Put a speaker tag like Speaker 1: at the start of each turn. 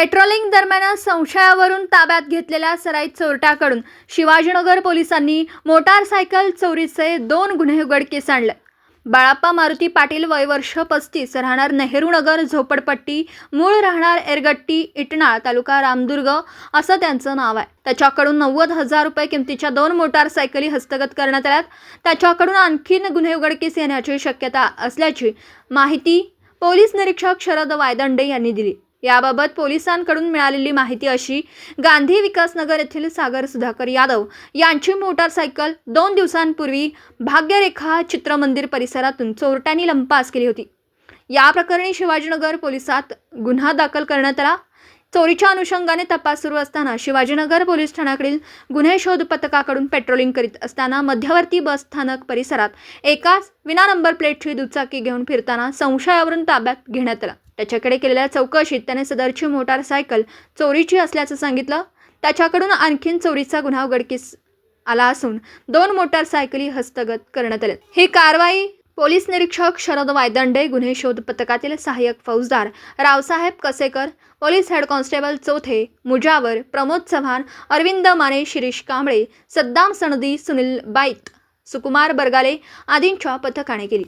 Speaker 1: Patrolling दरम्यान संशयावरून ताब्यात घेतलेल्या सराई चोरट्याकडून शिवाजीनगर पोलिसांनी मोटारसायकल चोरीचे दोन गुन्हे उघडकीस आणले. बाळाप्पा मारुती पाटील वय वर्ष पस्तीस राहणार नेहरूनगर झोपडपट्टी मूळ राहणार एरगट्टी इटणाळ तालुका रामदुर्ग असं त्यांचं नाव आहे. त्याच्याकडून नव्वद हजार रुपये किमतीच्या दोन मोटारसायकली हस्तगत करण्यात आल्यात. त्याच्याकडून आणखीन गुन्हे उघडकीस येण्याची शक्यता असल्याची माहिती पोलीस निरीक्षक शरद वायदंडे यांनी दिली. याबाबत पोलिसांकडून मिळालेली माहिती अशी गांधी विकासनगर येथील सागर सुधाकर यादव यांची मोटारसायकल दोन दिवसांपूर्वी भाग्यरेखा चित्रमंदिर परिसरातून चोरट्यांनी लंपास केली होती. या प्रकरणी शिवाजीनगर पोलिसात गुन्हा दाखल करण्यात आला. चोरीच्या अनुषंगाने तपास सुरू असताना शिवाजीनगर पोलीस ठाण्याकडील गुन्हे शोध पथकाकडून पेट्रोलिंग करीत असताना मध्यवर्ती बस स्थानक परिसरात एकाच विना नंबर प्लेटची दुचाकी घेऊन फिरताना संशयावरून ताब्यात घेण्यात आला. त्याच्याकडे केलेल्या चौकशीत त्याने सदरची मोटारसायकल चोरीची असल्याचं सांगितलं. त्याच्याकडून आणखीन चोरीचा गुन्हा उघडकीस आला असून दोन मोटारसायकली हस्तगत करण्यात आल्या ही कारवाई पोलीस निरीक्षक शरद वायदंडे गुन्हे शोध पथकातील सहाय्यक फौजदार Raosaheb Kasekar police head constable Chauthe Mujawar Pramod Chavan Arvind Mane Shirish Kamble Saddam सनदी सुनील बाईत सुकुमार बरगाले आदींच्या पथकाने केली.